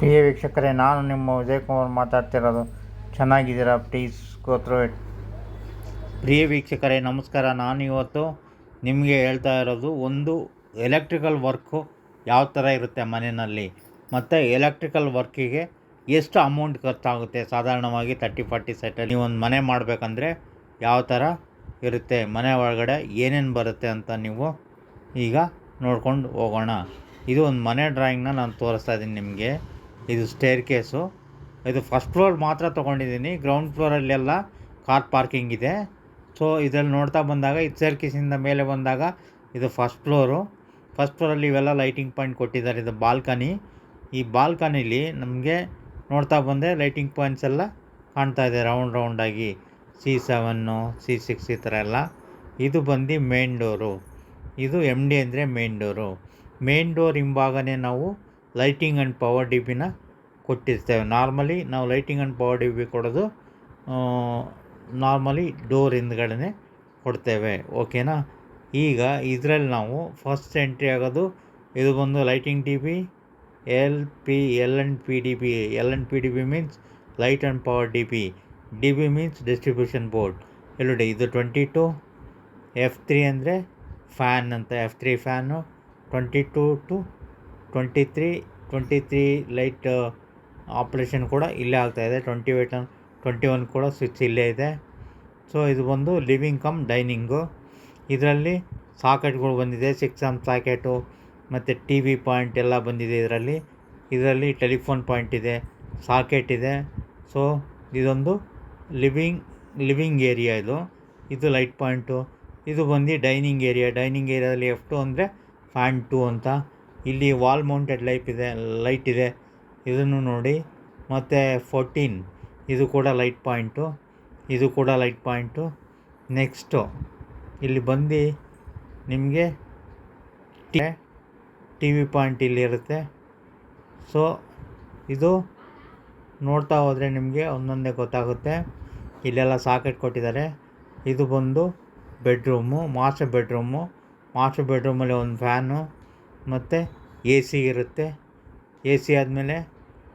ಪ್ರಿಯ ವೀಕ್ಷಕರೇ, ನಾನು ನಿಮ್ಮ ವಿಜಯ್ ಕುಮಾರ್ ಮಾತಾಡ್ತಿರೋದು. ಚೆನ್ನಾಗಿದ್ದೀರಾ? ಪ್ಲೀಸ್ ಗೋತ್ರೋ ಇಟ್ ಪ್ರಿಯ ವೀಕ್ಷಕರೇ, ನಮಸ್ಕಾರ. ನಾನು ಇವತ್ತು ನಿಮಗೆ ಹೇಳ್ತಾ ಇರೋದು, ಒಂದು ಎಲೆಕ್ಟ್ರಿಕಲ್ ವರ್ಕು ಯಾವ ಥರ ಇರುತ್ತೆ ಮನೆಯಲ್ಲಿ? ಮತ್ತು ಎಲೆಕ್ಟ್ರಿಕಲ್ ವರ್ಕಿಗೆ ಎಷ್ಟು ಅಮೌಂಟ್ ಖರ್ಚಾಗುತ್ತೆ? ಸಾಧಾರಣವಾಗಿ ತರ್ಟಿ ಫಾರ್ಟಿ ಸೆಟಲ್ಲಿ ನೀವು ಒಂದು ಮನೆ ಮಾಡಬೇಕಂದ್ರೆ ಯಾವ ಥರ ಇರುತ್ತೆ? ಮನೆ ಒಳಗಡೆ ಏನೇನು ಬರುತ್ತೆ ಅಂತ ನೀವು ಈಗ ನೋಡ್ಕೊಂಡು ಹೋಗೋಣ. ಇದು ಒಂದು ಮನೆ ಡ್ರಾಯಿಂಗ್ನ ನಾನು ತೋರಿಸ್ತಾ ಇದ್ದೀನಿ ನಿಮಗೆ. ಇದು ಸ್ಟೇರ್ ಕೇಸು ಇದು ಫಸ್ಟ್ ಫ್ಲೋರ್ ಮಾತ್ರ ತೊಗೊಂಡಿದ್ದೀನಿ. ಗ್ರೌಂಡ್ ಫ್ಲೋರಲ್ಲೆಲ್ಲ ಕಾರ್ ಪಾರ್ಕಿಂಗ್ ಇದೆ. ಸೊ ಇದರಲ್ಲಿ ನೋಡ್ತಾ ಬಂದಾಗ ಇದು ಸ್ಟೇರ್ ಕೇಸಿಂದ ಮೇಲೆ ಬಂದಾಗ ಇದು ಫಸ್ಟ್ ಫ್ಲೋರು ಫಸ್ಟ್ ಫ್ಲೋರಲ್ಲಿ ಇವೆಲ್ಲ ಲೈಟಿಂಗ್ ಪಾಯಿಂಟ್ ಕೊಟ್ಟಿದ್ದಾರೆ. ಇದು ಬಾಲ್ಕನಿ ಈ ಬಾಲ್ಕನಿಲಿ ನಮಗೆ ನೋಡ್ತಾ ಬಂದರೆ ಲೈಟಿಂಗ್ ಪಾಯಿಂಟ್ಸ್ ಎಲ್ಲ ಕಾಣ್ತಾ ಇದೆ. ರೌಂಡ್ ರೌಂಡಾಗಿ ಸಿ ಸೆವೆನ್ನು ಸಿ ಸಿಕ್ಸ್ ಈ ಥರ ಎಲ್ಲ. ಇದು ಬಂದು ಮೇನ್ ಡೋರು ಇದು ಎಂ ಡಿ ಅಂದರೆ ಮೇನ್ ಡೋರು ಮೇನ್ ಡೋರ್ ಹಿಂಭಾಗನೇ ನಾವು ಲೈಟಿಂಗ್ ಆ್ಯಂಡ್ ಪವರ್ ಡಿ ಬಿನ ಕೊಟ್ಟಿರ್ತೇವೆ. ನಾರ್ಮಲಿ ನಾವು lighting and power D B ಕೊಡೋದು ನಾರ್ಮಲಿ ಡೋರ್ ಹಿಂದ್ಗಡೆ ಕೊಡ್ತೇವೆ. ಓಕೆನಾ ಈಗ ಇದರಲ್ಲಿ ನಾವು ಫಸ್ಟ್ ಎಂಟ್ರಿ ಆಗೋದು, ಇದು ಬಂದು lighting D B L P L and P D B L and P D B means light and power D B D B means distribution board ಎಲ್ಲೋಡಿ ಇದು ಟ್ವೆಂಟಿ ಟು ಎಫ್ ತ್ರೀ ಅಂದರೆ fan ಅಂತ. F three fan twenty two two twenty three twenty three light operation ಕೂಡ ಇಲ್ಲೇ ಆಗ್ತಾಯಿದೆ twenty eight twenty one ಕೂಡ switch ಇಲ್ಲೇ ಇದೆ. So ಇದು ಬಂದು ಲಿವಿಂಗ್ ಕಮ್ ಡೈನಿಂಗು ಇದರಲ್ಲಿ ಸಾಕೆಟ್ಗಳು ಬಂದಿದೆ. ಸಿಕ್ಸ್ ಎಂ ಸಾಕೆಟು, ಮತ್ತು ಟಿ ವಿ ಪಾಯಿಂಟ್ ಎಲ್ಲ ಬಂದಿದೆ ಇದರಲ್ಲಿ. ಇದರಲ್ಲಿ ಟೆಲಿಫೋನ್ ಪಾಯಿಂಟ್ ಇದೆ, ಸಾಕೆಟ್ ಇದೆ. ಸೊ ಇದೊಂದು ಲಿವಿಂಗ್ ಲಿವಿಂಗ್ ಏರಿಯಾ ಇದು. ಇದು ಲೈಟ್ ಪಾಯಿಂಟು ಇದು ಬಂದು ಡೈನಿಂಗ್ ಏರಿಯಾ ಡೈನಿಂಗ್ ಏರಿಯಾದಲ್ಲಿ ಎಫ್ ಟು ಅಂದರೆ ಫ್ಯಾನ್ ಟು ಅಂತ. ಇಲ್ಲಿ ವಾಲ್ ಮೌಂಟೆಡ್ ಲೈಪ್ ಇದೆ ಲೈಟ್ ಇದೆ. ಇದನ್ನು ನೋಡಿ, ಮತ್ತು ಫೋರ್ಟೀನ್ ಇದು ಕೂಡ ಲೈಟ್ ಪಾಯಿಂಟು ಇದು ಕೂಡ ಲೈಟ್ ಪಾಯಿಂಟು ನೆಕ್ಸ್ಟು ಇಲ್ಲಿ ಬಂದು ನಿಮಗೆ ಟಿ ವಿ ಪಾಯಿಂಟ್ ಇಲ್ಲಿ ಇರುತ್ತೆ. ಸೊ ಇದು ನೋಡ್ತಾ ಹೋದರೆ ನಿಮಗೆ ಒಂದೊಂದೇ ಗೊತ್ತಾಗುತ್ತೆ. ಇಲ್ಲೆಲ್ಲ ಸಾಕೆಟ್ ಕೊಟ್ಟಿದ್ದಾರೆ. ಇದು ಬಂದು ಬೆಡ್ರೂಮು ಮಾಸ್ಟರ್ ಬೆಡ್ರೂಮು ಮಾಸ್ಟರ್ ಬೆಡ್ರೂಮಲ್ಲಿ ಒಂದು ಫ್ಯಾನು ಮತ್ತು ಎ ಸಿ ಇರುತ್ತೆ. ಎ ಸಿ ಆದಮೇಲೆ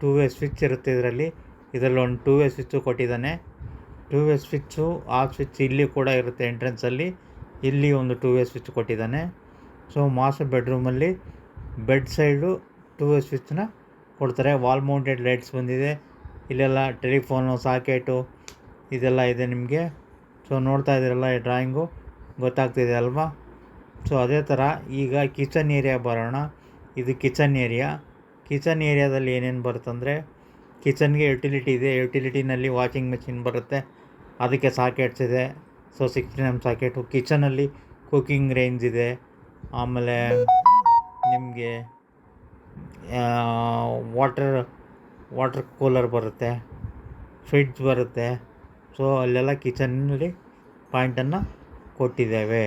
ಟೂ ವೇ ಸ್ವಿಚ್ ಇರುತ್ತೆ ಇದರಲ್ಲಿ. ಇದರಲ್ಲಿ ಒಂದು ಟೂ ವೇ ಸ್ವಿಚ್ಚು ಕೊಟ್ಟಿದ್ದಾನೆ. ಟೂ ವೇ ಸ್ವಿಚ್ಚು ಆ ಸ್ವಿಚ್ ಇಲ್ಲಿ ಕೂಡ ಇರುತ್ತೆ ಎಂಟ್ರೆನ್ಸಲ್ಲಿ ಇಲ್ಲಿ ಒಂದು ಟೂ ವೇ ಸ್ವಿಚ್ ಕೊಟ್ಟಿದ್ದಾನೆ ಸೊ ಮಾಸ್ಟರ್ ಬೆಡ್ರೂಮಲ್ಲಿ ಬೆಡ್ ಸೈಡು ಟೂ ವೇ ಸ್ವಿಚ್ನ ಕೊಡ್ತಾರೆ. ವಾಲ್ ಮೌಂಟೆಡ್ ಲೈಟ್ಸ್ ಬಂದಿದೆ. ಇಲ್ಲೆಲ್ಲ ಟೆಲಿಫೋನು ಸಾಕೆಟು ಇದೆಲ್ಲ ಇದೆ ನಿಮಗೆ. ಸೊ ನೋಡ್ತಾ ಇದ್ದೀರಲ್ಲ ಈ ಡ್ರಾಯಿಂಗು ಗೊತ್ತಾಗ್ತಿದೆ ಅಲ್ವಾ? ಸೊ ಅದೇ ಥರ ಈಗ ಕಿಚನ್ ಏರಿಯಾ ಬರೋಣ. ಇದು ಕಿಚನ್ ಏರಿಯಾ ಕಿಚನ್ ಏರಿಯಾದಲ್ಲಿ ಏನೇನು ಬರುತ್ತಂದರೆ ಕಿಚನ್ಗೆ ಯುಟಿಲಿಟಿ ಇದೆ. ಯುಟಿಲಿಟಿನಲ್ಲಿ ವಾಷಿಂಗ್ ಮೆಷಿನ್ ಬರುತ್ತೆ. ಅದಕ್ಕೆ ಸಾಕೆಟ್ಸ್ ಇದೆ. ಸೊ ಸಿಕ್ಸ್ಟೀನ್ ಎಂ ಸಾಕೆಟು ಕಿಚನಲ್ಲಿ ಕುಕ್ಕಿಂಗ್ ರೇಂಜ್ ಇದೆ. ಆಮೇಲೆ ನಿಮಗೆ ವಾಟರ್ ವಾಟರ್ ಕೂಲರ್ ಬರುತ್ತೆ. ಫ್ರಿಡ್ಜ್ ಬರುತ್ತೆ. ಸೊ ಅಲ್ಲೆಲ್ಲ ಕಿಚನ್ನಲ್ಲಿ ಪಾಯಿಂಟನ್ನು ಕೊಟ್ಟಿದ್ದೇವೆ.